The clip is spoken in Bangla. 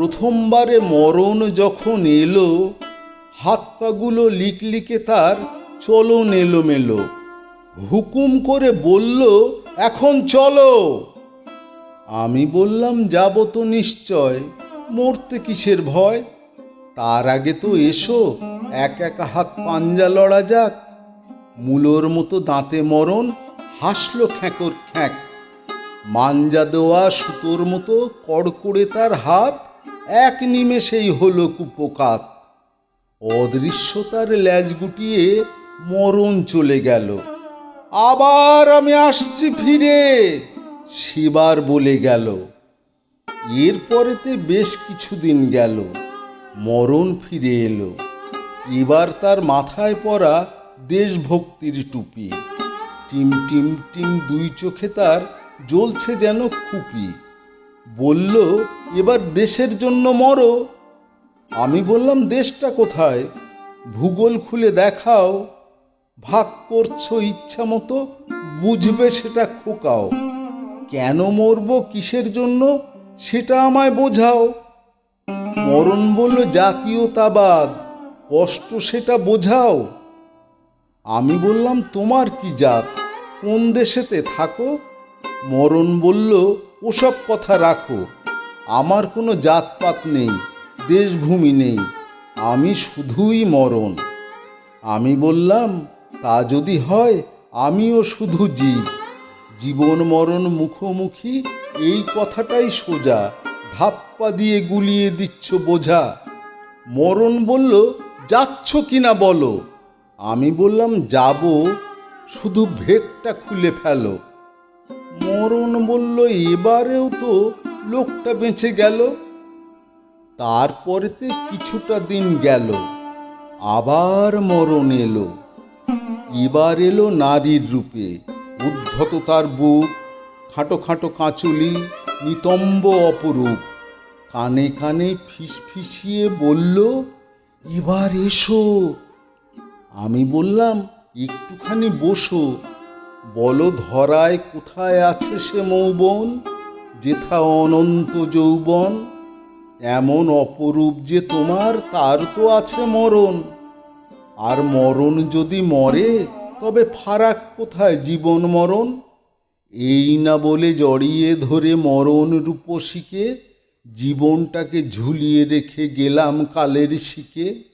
প্রথমবারে মরণ যখন এলো, হাত পাগুলো লিকলিকে তার চলন এলোমেলো। হুকুম করে বলল, এখন চলো। আমি বললাম, যাব তো নিশ্চয়, মরতে কিসের ভয়? তার আগে তো এসো, এক এক হাত পাঞ্জা লড়া যাক। মূলোর মতো দাঁতে মরণ, হাসলো খ্যাঁকর খ্যাঁক। মাঞ্জা দেওয়া সুতোর মতো কড়কড়ে তার হাত এক নিমেষেই হলো কুপোকাত। অদৃশ্যতার ল্যাজ গুটিয়ে মরণ চলে গেল। আবার আমি আসছি ফিরে, সেবার বলে গেল। এরপরেতে বেশ কিছুদিন গেল, মরণ ফিরে এলো। এবার তার মাথায় পড়া দেশভক্তির টুপি। টিম টিম টিম দুই চোখে তার জ্বলছে যেন খুপি। বলল, এবার দেশের জন্য মরো। আমি বললাম, দেশটা কোথায়? ভূগোল খুলে দেখাও। ভাগ করছ ইচ্ছা মতো, বুঝবে সেটা খোকাও। কেন মরবো কিসের জন্য, সেটা আমায় বোঝাও। মরণ বলল, জাতীয়তাবাদ, কষ্ট সেটা বোঝাও। আমি বললাম, তোমার কি জাত? কোন দেশেতে থাকো? মরণ বলল ওসব কথা রাখো। আমার কোনো জাতপাত নেই, দেশভূমি নেই, আমি শুধুই মরণ। আমি বললাম, তা যদি হয়, আমিও শুধু জীব। জীবন মরণ মুখোমুখি, এই কথাটাই সোজা। ধাপ্পা দিয়ে গুলিয়ে দিচ্ছ বোঝা। মরণ বলল, যাচ্ছ কিনা বলো। আমি বললাম, যাব, শুধু ভেকটা খুলে ফেলো। মরণ বলল, এবারেও তো লোকটা বেঁচে গেল। তারপরেতে কিছুটা দিন গেল, আবার মরণ এলো। এবার এলো নারীর রূপে, উদ্ধত তার বুক, খাটো খাটো কাঁচুলি, নিতম্ব অপরূপ। কানে কানে ফিসফিসিয়ে বলল, এবার এসো। আমি বললাম, একটুখানি বসো। বলো ধরায় কোথায় আছে সে মৌবন? যেথা অনন্ত যৌবন। এমন অপরূপ যে তোমার, তার তো আছে মরণ। আর মরণ যদি মরে, তবে ফারাক কোথায় জীবন মরণ? এই না বলে জড়িয়ে ধরে মরণ রূপসীকে, জীবনটাকে ঝুলিয়ে রেখে গেলাম কালের শিকে